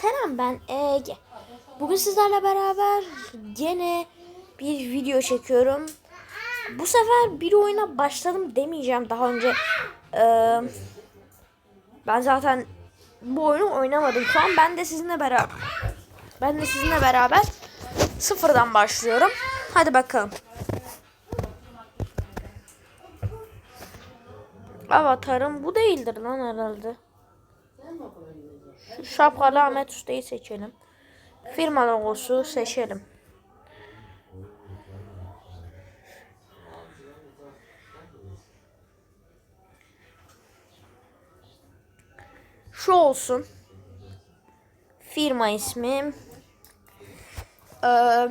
Selam ben Ege. Bugün sizlerle beraber gene bir video çekiyorum. Bu sefer bir oyuna başladım demeyeceğim daha önce. Ee, ben zaten bu oyunu oynamadım şu an. Ben de sizinle beraber ben de sizinle beraber sıfırdan başlıyorum. Hadi bakalım. Avatarım bu değildir lan herhalde. Şu şapkalı Ahmet Usta'yı seçelim. Firma logosu seçelim. Şu olsun. Firma ismi. Ee,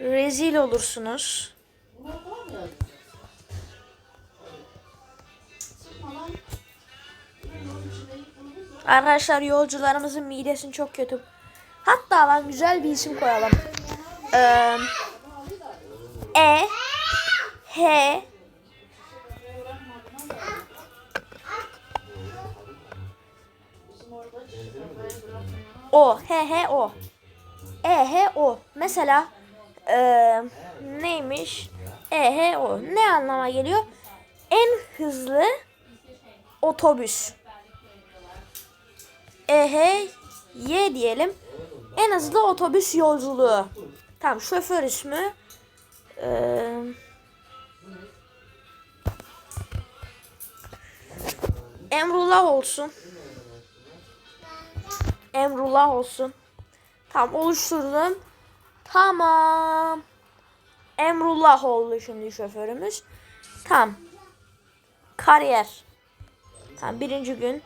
rezil olursunuz. Arkadaşlar yolcularımızın midesini çok kötü. Hatta lan güzel bir isim koyalım. Ee, e H O H H O E H O Mesela ee, neymiş? E H O ne anlama geliyor? En hızlı otobüs. Ehe Y diyelim. En hızlı otobüs yolculuğu. Tamam şoför ismi. Ee, Emrullah olsun. Emrullah olsun. Tamam oluşturdum. Tamam. Emrullah oldu şimdi şoförümüz. Tamam. Kariyer. Tamam birinci gün.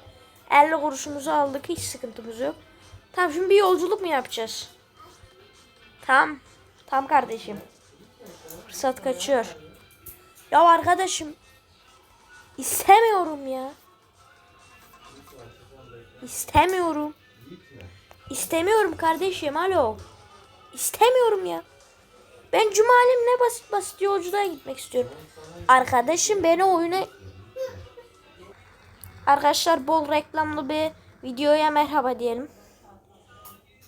50 kuruşumuzu aldık. Hiç sıkıntımız yok. Tamam şimdi bir yolculuk mu yapacağız? Tamam. Tamam kardeşim. Fırsat kaçıyor. Ya arkadaşım. istemiyorum ya. İstemiyorum. İstemiyorum kardeşim. Alo. İstemiyorum ya. Ben cumalim ne basit basit yolculuğa gitmek istiyorum. Arkadaşım beni oyuna Arkadaşlar bol reklamlı bir videoya merhaba diyelim.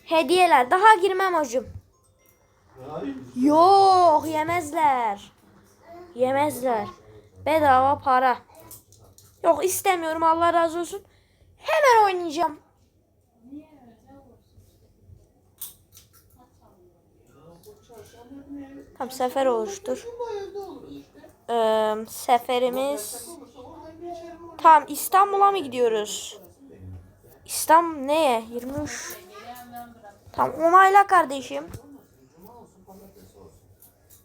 Hediyeler. Daha girmem hocam. Yok yemezler. Yemezler. Bedava para. Yok istemiyorum Allah razı olsun. Hemen oynayacağım. Tam sefer oluştur. Ee, seferimiz Tamam İstanbul'a mı gidiyoruz? İstanbul neye? 23. Tamam onayla kardeşim.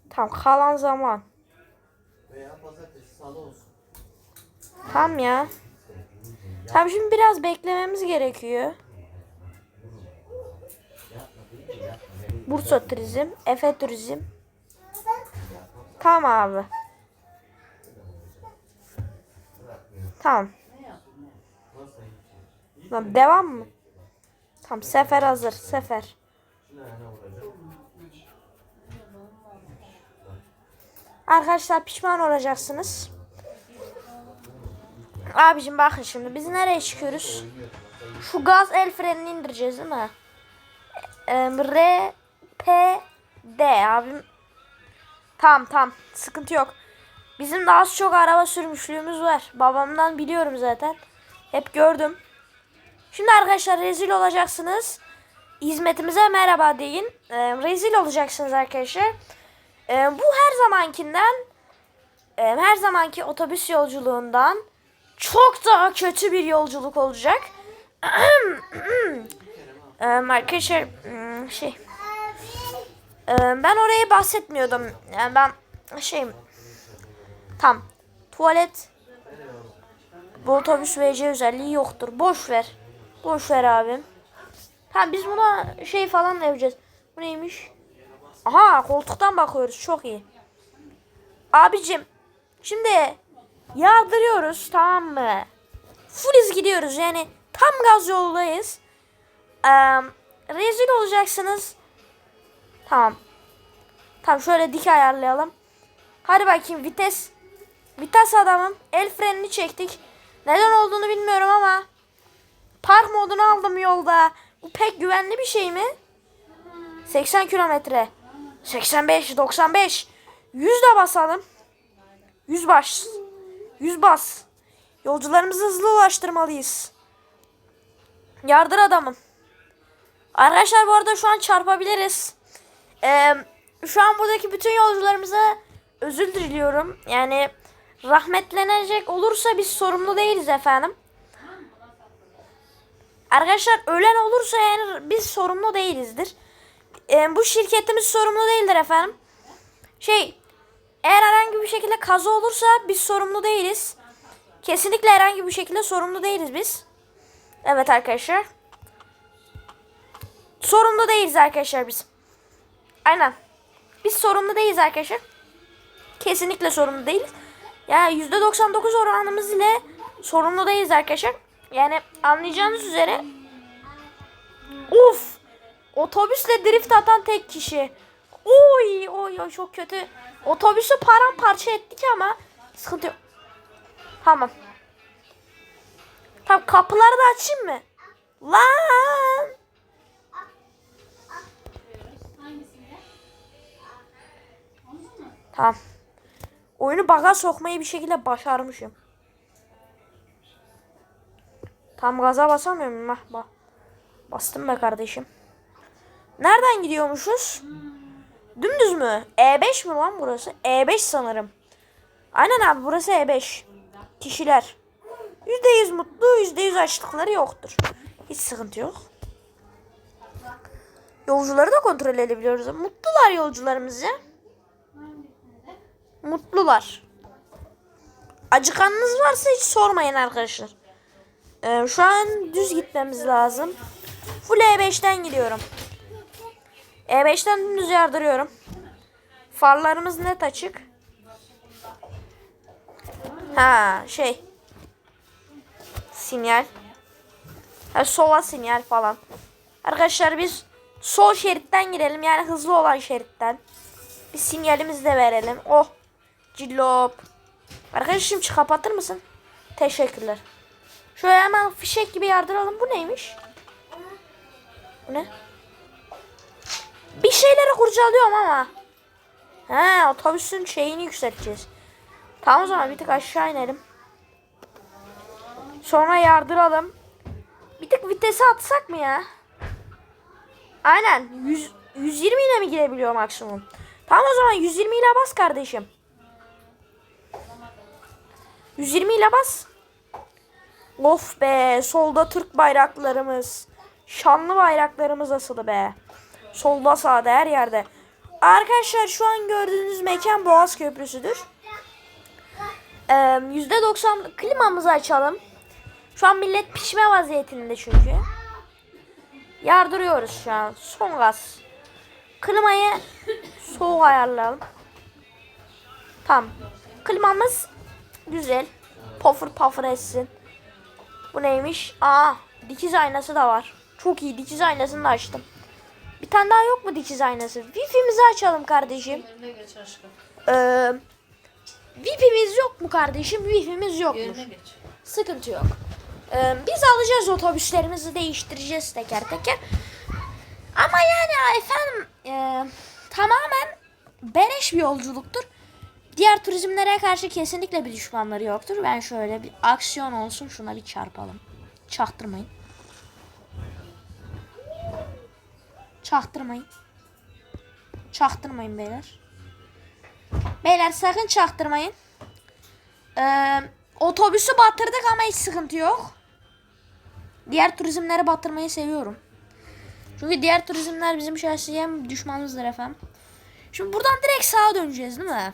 Tamam kalan zaman. Tamam ya. Tamam şimdi biraz beklememiz gerekiyor. Bursa Turizm, Efe Turizm. Tamam abi. Tamam. Tamam devam mı? Tamam sefer hazır. Sefer. Arkadaşlar pişman olacaksınız. Abicim bakın şimdi biz nereye çıkıyoruz? Şu gaz el frenini indireceğiz değil mi? Ee, R P D abim. Tamam tamam sıkıntı yok. Bizim de az çok araba sürmüşlüğümüz var. Babamdan biliyorum zaten. Hep gördüm. Şimdi arkadaşlar rezil olacaksınız. Hizmetimize merhaba deyin. Ee, rezil olacaksınız arkadaşlar. Ee, bu her zamankinden e, her zamanki otobüs yolculuğundan çok daha kötü bir yolculuk olacak. ee, arkadaşlar hmm, şey ee, ben oraya bahsetmiyordum. Yani ben şey Tam. Tuvalet. Bu otobüs VC özelliği yoktur. Boş ver. Boş ver abim. Tamam biz buna şey falan yapacağız. Bu neymiş? Aha koltuktan bakıyoruz. Çok iyi. Abicim. Şimdi yardırıyoruz tamam mı? Fulliz gidiyoruz yani tam gaz yoldayız. Ee, rezil olacaksınız. Tamam. Tamam şöyle dik ayarlayalım. Hadi bakayım vites Vites adamım. El frenini çektik. Neden olduğunu bilmiyorum ama park modunu aldım yolda. Bu pek güvenli bir şey mi? 80 kilometre. 85, 95. 100 de basalım. 100 baş. 100 bas. Yolcularımızı hızlı ulaştırmalıyız. Yardır adamım. Arkadaşlar bu arada şu an çarpabiliriz. Ee, şu an buradaki bütün yolcularımıza özür diliyorum. Yani rahmetlenecek olursa biz sorumlu değiliz efendim. Arkadaşlar ölen olursa yani biz sorumlu değilizdir. Ee, bu şirketimiz sorumlu değildir efendim. Şey eğer herhangi bir şekilde kaza olursa biz sorumlu değiliz. Kesinlikle herhangi bir şekilde sorumlu değiliz biz. Evet arkadaşlar. Sorumlu değiliz arkadaşlar biz. Aynen. Biz sorumlu değiliz arkadaşlar. Kesinlikle sorumlu değiliz. Ya %99 oranımız ile sorumlu değiliz arkadaşlar. Yani anlayacağınız üzere. Uf! Otobüsle drift atan tek kişi. Oy oy oy çok kötü. Otobüsü paramparça ettik ama sıkıntı yok. Tamam. Tamam kapıları da açayım mı? Lan! Tamam. Oyunu baga sokmayı bir şekilde başarmışım. Tam gaza basamıyorum. Hah, bak. Bastım be kardeşim. Nereden gidiyormuşuz? Dümdüz mü? E5 mi lan burası? E5 sanırım. Aynen abi burası E5. Kişiler. %100 mutlu, %100 açlıkları yoktur. Hiç sıkıntı yok. Yolcuları da kontrol edebiliyoruz. Mutlular yolcularımız ya. Mutlular. Acıkanınız varsa hiç sormayın arkadaşlar. Ee, şu an düz gitmemiz lazım. Full E5'ten gidiyorum. E5'ten dümdüz yardırıyorum. Farlarımız net açık. Ha şey. Sinyal. Ha, sola sinyal falan. Arkadaşlar biz sol şeritten girelim. Yani hızlı olan şeritten. Bir sinyalimizi de verelim. Oh. Cillop. Arkadaşım kapatır mısın? Teşekkürler. Şöyle hemen fişek gibi yardıralım. Bu neymiş? Bu ne? Bir şeyleri kurcalıyorum ama. He otobüsün şeyini yükselteceğiz. Tamam o zaman bir tık aşağı inelim. Sonra yardıralım. Bir tık vitesi atsak mı ya? Aynen. 100, 120 ile mi gidebiliyor maksimum? Tamam o zaman 120 ile bas kardeşim. 120 ile bas. Of be solda Türk bayraklarımız. Şanlı bayraklarımız asılı be. Solda sağda her yerde. Arkadaşlar şu an gördüğünüz mekan Boğaz Köprüsü'dür. Ee, %90 klimamızı açalım. Şu an millet pişme vaziyetinde çünkü. Yardırıyoruz şu an. Son gaz. Klimayı soğuk ayarlayalım. Tamam. Klimamız güzel. Pofur pofur etsin. Bu neymiş? Aa, dikiz aynası da var. Çok iyi. Dikiz aynasını da açtım. Bir tane daha yok mu dikiz aynası? Wi-Fi'mizi açalım kardeşim. Yerine geç aşkım. Ee, Wi-Fi'miz yok mu kardeşim? Wi-Fi'miz yokmuş. Sıkıntı yok. Ee, biz alacağız otobüslerimizi değiştireceğiz teker teker. Ama yani efendim e, tamamen beleş bir yolculuktur. Diğer turizmlere karşı kesinlikle bir düşmanları yoktur. Ben şöyle bir aksiyon olsun şuna bir çarpalım. Çaktırmayın. Çaktırmayın. Çaktırmayın beyler. Beyler sakın çaktırmayın. Ee, otobüsü batırdık ama hiç sıkıntı yok. Diğer turizmleri batırmayı seviyorum. Çünkü diğer turizmler bizim şahsiyen düşmanımızdır efendim. Şimdi buradan direkt sağa döneceğiz değil mi?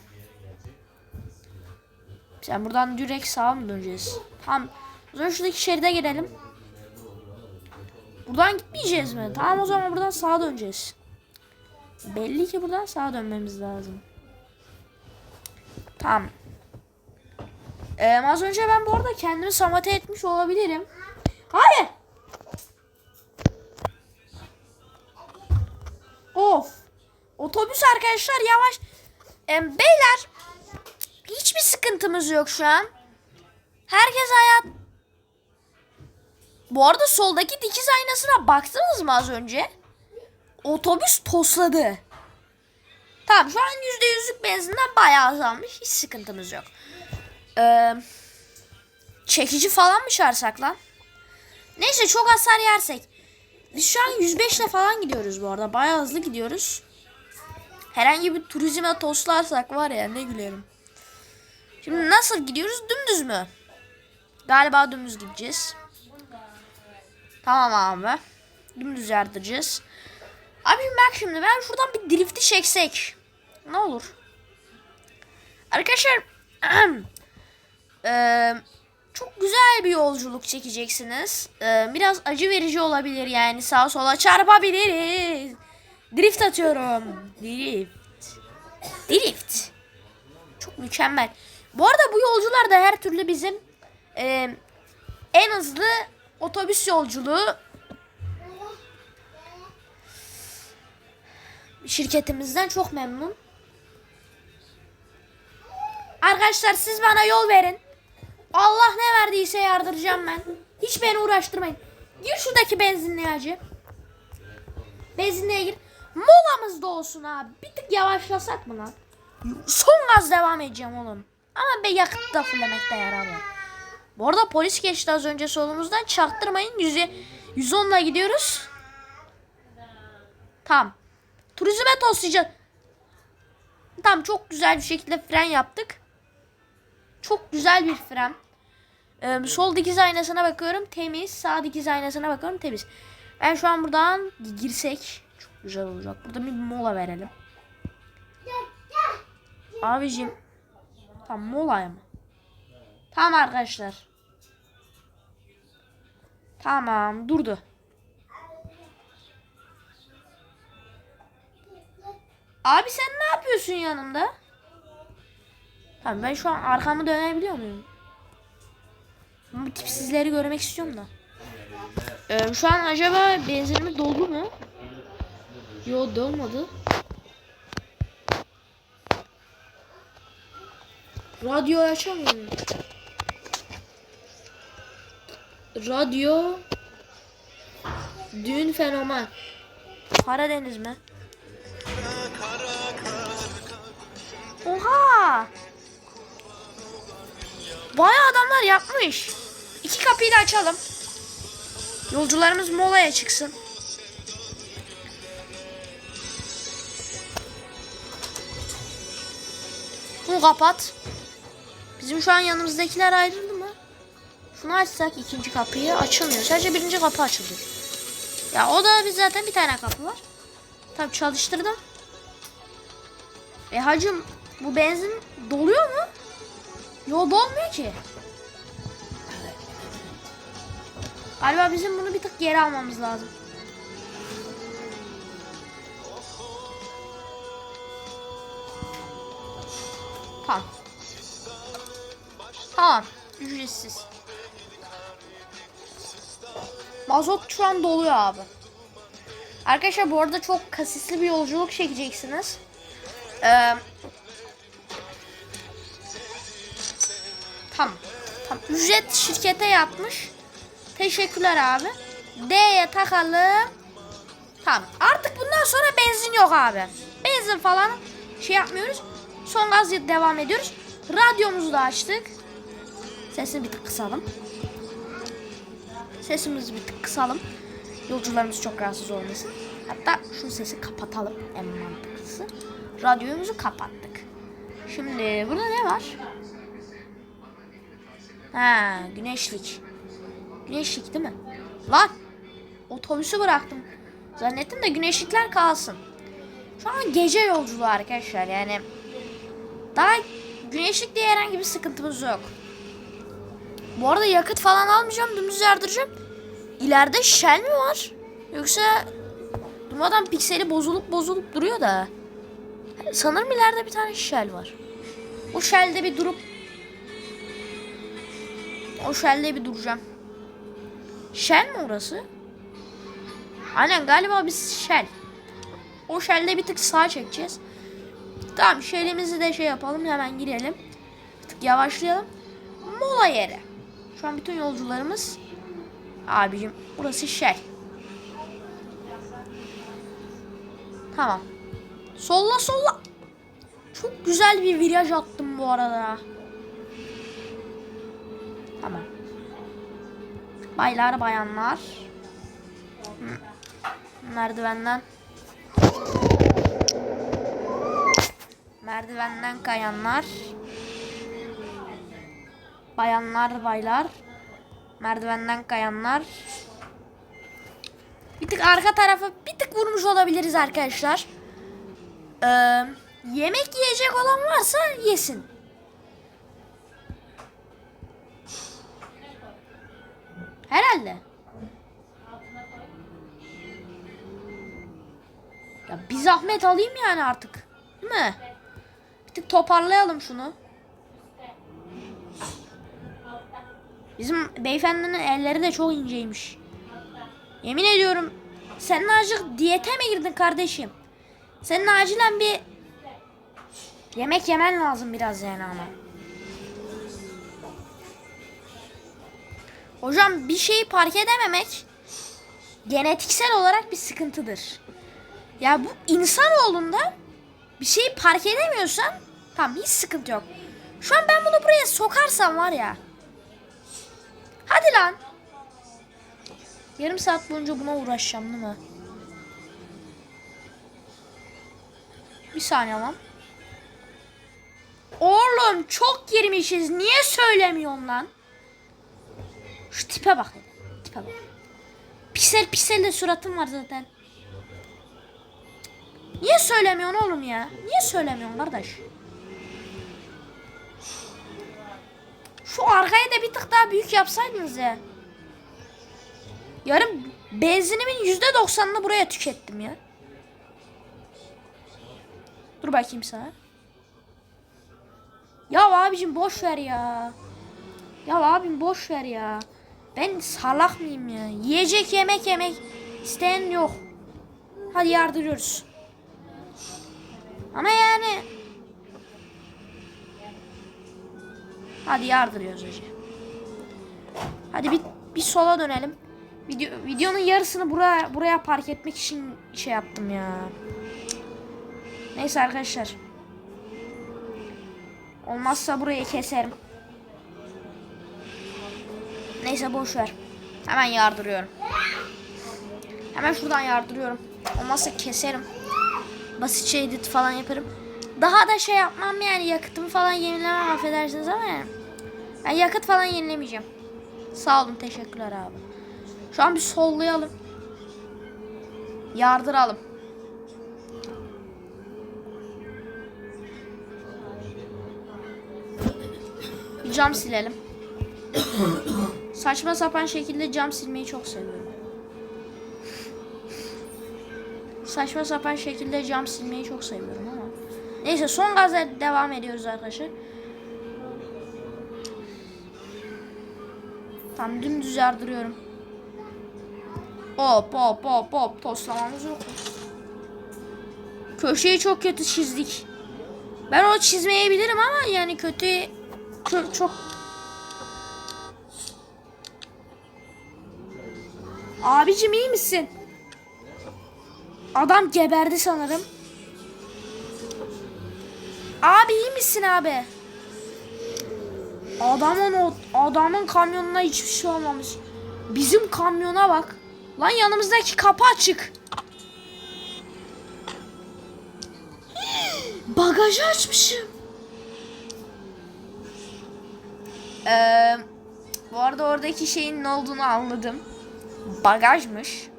Sen buradan direkt sağa mı döneceğiz? Tamam. O zaman şuradaki şeride girelim. Buradan gitmeyeceğiz mi? Tamam o zaman buradan sağa döneceğiz. Belli ki buradan sağa dönmemiz lazım. Tamam. Ee, az önce ben bu arada kendimi sabote etmiş olabilirim. Hayır. Of. Otobüs arkadaşlar yavaş. Ee, beyler sıkıntımız yok şu an. Herkes hayat Bu arada soldaki dikiz aynasına baktınız mı az önce? Otobüs tosladı. Tamam şu an yüzde yüzlük benzinden bayağı azalmış. Hiç sıkıntımız yok. Ee, çekici falan mı çağırsak lan? Neyse çok hasar yersek. Biz şu an 105 ile falan gidiyoruz bu arada. Bayağı hızlı gidiyoruz. Herhangi bir turizme toslarsak var ya ne gülerim. Şimdi nasıl gidiyoruz? Dümdüz mü? Galiba dümdüz gideceğiz. Tamam abi. Dümdüz yardıracağız. Abi bak şimdi ben şuradan bir drifti çeksek. Ne olur? Arkadaşlar eee, çok güzel bir yolculuk çekeceksiniz. Eee, biraz acı verici olabilir yani sağa sola çarpabiliriz. Drift atıyorum. Drift. Drift. Çok mükemmel. Bu arada bu yolcular da her türlü bizim eee, en hızlı otobüs yolculuğu şirketimizden çok memnun. Arkadaşlar siz bana yol verin. Allah ne verdiyse yardıracağım ben. Hiç beni uğraştırmayın. Gir şuradaki benzinliğe hacı. Benzinliğe gir. Molamız da olsun abi. Bir tık yavaşlasak mı lan? Son gaz devam edeceğim oğlum. Ama be yakıt da fullemekte yarar var. Bu arada polis geçti az önce solumuzdan. Çaktırmayın. 100, 110'la gidiyoruz. Tamam. Turizme toslayacağız. Tamam çok güzel bir şekilde fren yaptık. Çok güzel bir fren. Ee, sol dikiz aynasına bakıyorum temiz. Sağ dikiz aynasına bakıyorum temiz. Ben şu an buradan girsek çok güzel olacak. Burada bir mola verelim. Abicim. Tamam molaya mı? Tamam arkadaşlar. Tamam durdu. Abi sen ne yapıyorsun yanımda? Tamam ben şu an arkamı dönebiliyor muyum? Bu tipsizleri görmek istiyorum da. Ee, şu an acaba benzinimiz doldu mu? Yo dolmadı. Radyo açamıyorum. Radyo Dün fenomen. Karadeniz mi? Oha! Bayağı adamlar yapmış. İki kapıyı da açalım. Yolcularımız molaya çıksın. Bunu kapat. Bizim şu an yanımızdakiler ayrıldı mı? Şunu açsak ikinci kapıyı açılmıyor. Sadece birinci kapı açıldı. Ya o da biz zaten bir tane kapı var. Tabii çalıştırdım. E hacım bu benzin doluyor mu? Yo dolmuyor ki. Galiba bizim bunu bir tık geri almamız lazım. Tamam. Ücretsiz. Mazot şu an doluyor abi. Arkadaşlar bu arada çok kasisli bir yolculuk çekeceksiniz. Ee, tamam. Tamam. Ücret şirkete yatmış. Teşekkürler abi. D'ye takalım. Tamam. Artık bundan sonra benzin yok abi. Benzin falan şey yapmıyoruz. Son gaz devam ediyoruz. Radyomuzu da açtık. Sesini bir tık kısalım. Sesimizi bir tık kısalım. Yolcularımız çok rahatsız olmasın. Hatta şu sesi kapatalım en mantıklısı. Radyomuzu kapattık. Şimdi burada ne var? Ha, güneşlik. Güneşlik değil mi? Lan! Otobüsü bıraktım. Zannettim de güneşlikler kalsın. Şu an gece yolculuğu arkadaşlar yani. Daha güneşlik diye herhangi bir sıkıntımız yok. Bu arada yakıt falan almayacağım. Dümdüz yardıracağım. İleride Shell mi var? Yoksa durmadan pikseli bozulup bozulup duruyor da. Sanırım ileride bir tane Shell var. O Shell'de bir durup o Shell'de bir duracağım. Shell mi orası? Aynen galiba biz Shell. O Shell'de bir tık sağa çekeceğiz. Tamam Shell'imizi de şey yapalım hemen girelim. Bir tık yavaşlayalım. Mola yeri. Şu an bütün yolcularımız Abicim burası Shell. Tamam. Solla solla. Çok güzel bir viraj attım bu arada. Tamam. Baylar bayanlar. Hı. Merdivenden. Merdivenden kayanlar. Bayanlar baylar. Merdivenden kayanlar. Bir tık arka tarafı bir tık vurmuş olabiliriz arkadaşlar. Ee, yemek yiyecek olan varsa yesin. Herhalde. Ya bir zahmet alayım yani artık. Değil mi? Bir tık toparlayalım şunu. Bizim beyefendinin elleri de çok inceymiş. Yemin ediyorum sen azıcık diyete mi girdin kardeşim? Senin acilen bir yemek yemen lazım biraz yani ama. Hocam bir şeyi park edememek genetiksel olarak bir sıkıntıdır. Ya bu insanoğlunda bir şeyi park edemiyorsan tamam hiç sıkıntı yok. Şu an ben bunu buraya sokarsam var ya. Hadi lan. Yarım saat boyunca buna uğraşacağım değil mi? Bir saniye lan. Oğlum çok girmişiz. Niye söylemiyorsun lan? Şu tipe bak. Tipe bak. Piksel piksel de suratım var zaten. Niye söylemiyorsun oğlum ya? Niye söylemiyorsun kardeş? Şu arkayı da bir tık daha büyük yapsaydınız ya. Yarım benzinimin yüzde doksanını buraya tükettim ya. Dur bakayım sana. Ya abicim boş ver ya. Ya abim boş ver ya. Ben salak mıyım ya? Yiyecek yemek yemek isteyen yok. Hadi yardırıyoruz. Ama yani Hadi yardırıyoruz hocam. Hadi bir, bir sola dönelim. Video, videonun yarısını buraya buraya park etmek için şey yaptım ya. Neyse arkadaşlar. Olmazsa burayı keserim. Neyse boş ver. Hemen yardırıyorum. Hemen şuradan yardırıyorum. Olmazsa keserim. Basitçe edit falan yaparım. Daha da şey yapmam yani yakıtımı falan yenilemem affedersiniz ama yani. Ben yakıt falan yenilemeyeceğim. Sağ olun teşekkürler abi. Şu an bir sollayalım. Yardıralım. Bir cam silelim. Saçma sapan şekilde cam silmeyi çok seviyorum. Saçma sapan şekilde cam silmeyi çok seviyorum ama. Neyse son gazla devam ediyoruz arkadaşlar. Tam dümdüz yardırıyorum. Hop hop hop hop toslamamız yok. Köşeyi çok kötü çizdik. Ben o çizmeyi bilirim ama yani kötü çok, çok Abicim iyi misin? Adam geberdi sanırım. Abi iyi misin abi? Adamın o adamın kamyonuna hiçbir şey olmamış. Bizim kamyona bak. Lan yanımızdaki kapı açık. Bagajı açmışım. Ee, bu arada oradaki şeyin ne olduğunu anladım. Bagajmış.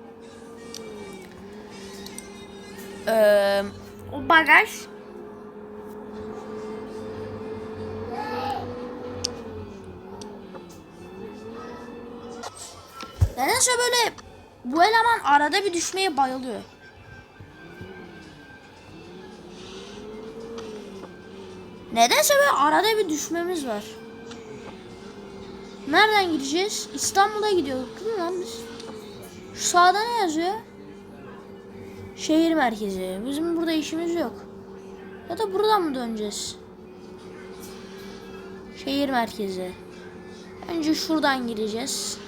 Ee, o bagaj Nedense böyle bu eleman arada bir düşmeye bayılıyor. Nedense böyle arada bir düşmemiz var. Nereden gideceğiz? İstanbul'a gidiyorduk değil mi lan biz? Şu sağda ne yazıyor? Şehir merkezi. Bizim burada işimiz yok. Ya da buradan mı döneceğiz? Şehir merkezi. Önce şuradan gireceğiz.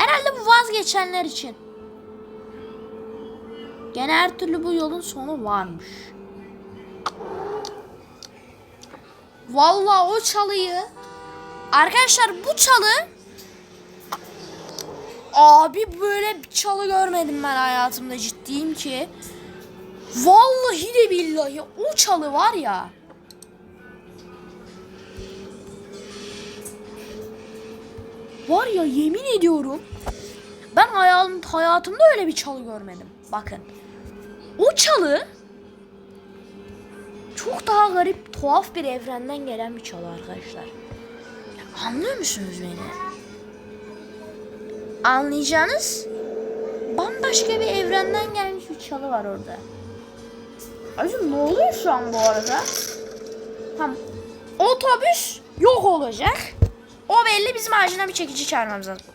Herhalde bu vazgeçenler için. Gene her türlü bu yolun sonu varmış. Vallahi o çalıyı Arkadaşlar bu çalı Abi böyle bir çalı görmedim ben hayatımda ciddiyim ki. Vallahi de billahi o çalı var ya. Var ya yemin ediyorum. Ben hayal, hayatımda öyle bir çalı görmedim. Bakın. O çalı çok daha garip, tuhaf bir evrenden gelen bir çalı arkadaşlar. Anlıyor musunuz beni? Anlayacağınız bambaşka bir evrenden gelmiş bir çalı var orada. Acım ne oluyor şu an bu arada? Tamam. Otobüs yok olacak. O belli bizim acilen bir çekici çağırmamız lazım.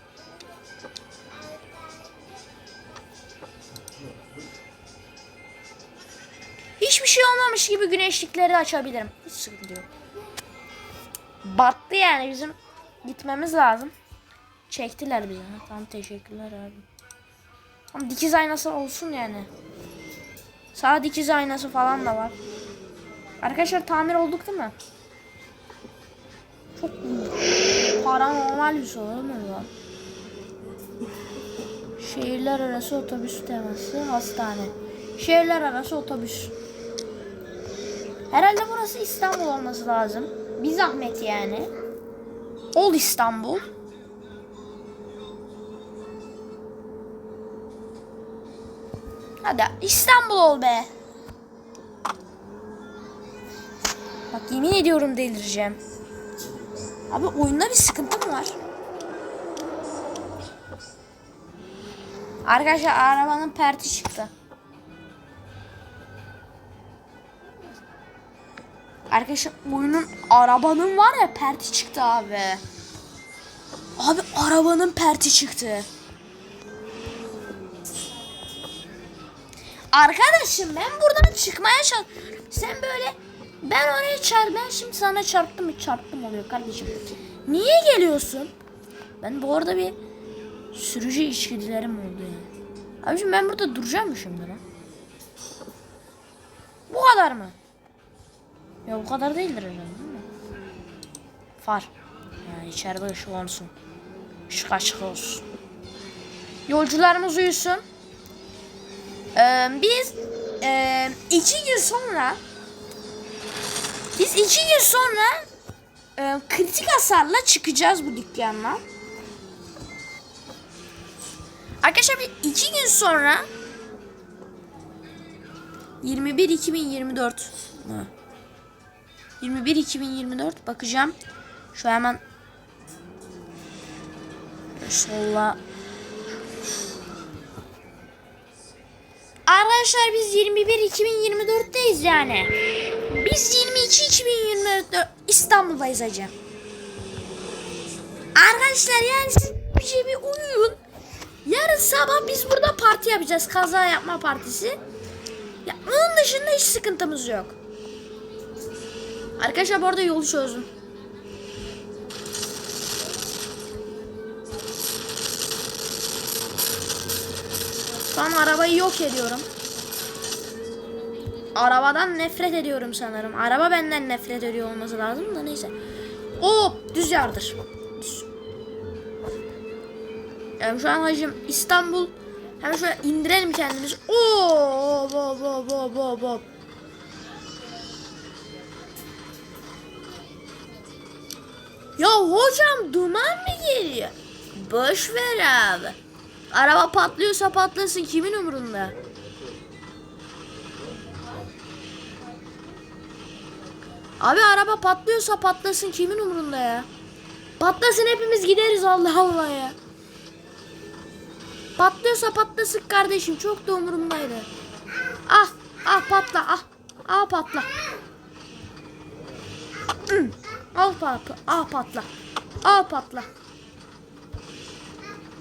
Hiçbir şey olmamış gibi güneşlikleri açabilirim. Hiç sıkıntı yok. Battı yani bizim gitmemiz lazım. Çektiler bizi. Tamam teşekkürler abi. Ama dikiz aynası olsun yani. Sağ dikiz aynası falan da var. Arkadaşlar tamir olduk değil mi? Çok paranormal bir soru mu var? Şehirler arası otobüs teması hastane. Şehirler arası otobüs. Herhalde burası İstanbul olması lazım. Bir zahmet yani. Ol İstanbul. Hadi İstanbul ol be. Bak yemin ediyorum delireceğim. Abi oyunda bir sıkıntı mı var? Arkadaşlar arabanın perti çıktı. Arkadaşlar oyunun arabanın var ya perti çıktı abi. Abi arabanın perti çıktı. Arkadaşım ben buradan çıkmaya çalışıyorum. Sen böyle ben oraya çarp ben şimdi sana çarptım mı çarptım oluyor kardeşim. Niye geliyorsun? Ben bu arada bir sürücü içgüdülerim oldu yani. Abiciğim ben burada duracağım mı şimdi lan? Bu kadar mı? Ya bu kadar değildir herhalde değil mi? Far. Yani içeride ışık olsun. Işık açık olsun. Yolcularımız uyusun. Ee, biz e, iki gün sonra biz iki gün sonra e, kritik hasarla çıkacağız bu dükkandan. Arkadaşlar bir iki gün sonra 21 2024 mı? 21 2024 bakacağım. Şu hemen solla Arkadaşlar biz 21 2024'teyiz yani. Biz 22 2024 İstanbul'dayız hacı. Arkadaşlar yani siz bir şey bir uyuyun. Yarın sabah biz burada parti yapacağız. Kaza yapma partisi. Ya onun dışında hiç sıkıntımız yok. Arkadaşlar bu arada yolu çözdüm. An arabayı yok ediyorum. Arabadan nefret ediyorum sanırım. Araba benden nefret ediyor olması lazım da neyse. O düz yardır. Düz. Yani şu an hacım İstanbul hemen şöyle indirelim kendimizi. Oo, bo bo bo bo bo. Ya hocam duman mı geliyor? Boş ver abi. Araba patlıyorsa patlasın kimin umurunda? Abi araba patlıyorsa patlasın kimin umurunda ya? Patlasın hepimiz gideriz Allah Allah ya. Patlıyorsa patlasın kardeşim çok da umurumdaydı. Ah ah patla ah ah patla. Hmm, Al patla ah patla ah patla.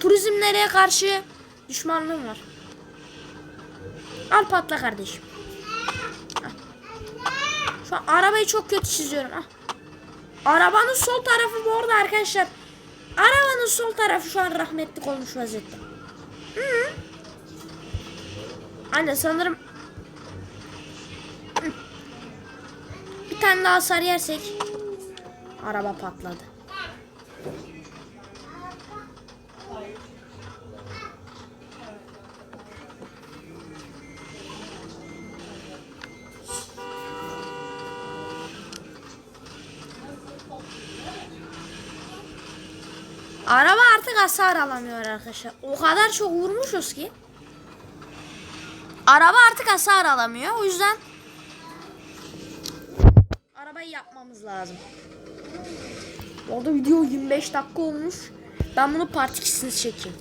Turizmlere karşı düşmanlığım var. Al patla kardeşim. Şu an arabayı çok kötü çiziyorum. Ah. Arabanın sol tarafı bu arada arkadaşlar. Arabanın sol tarafı şu an rahmetlik olmuş vaziyette. Hı. Anne sanırım Hı. bir tane daha hasar yersek araba patladı. Araba artık hasar alamıyor arkadaşlar. O kadar çok vurmuşuz ki. Araba artık hasar alamıyor. O yüzden arabayı yapmamız lazım. Bu arada video 25 dakika olmuş. Ben bunu part 2'sini çekeyim.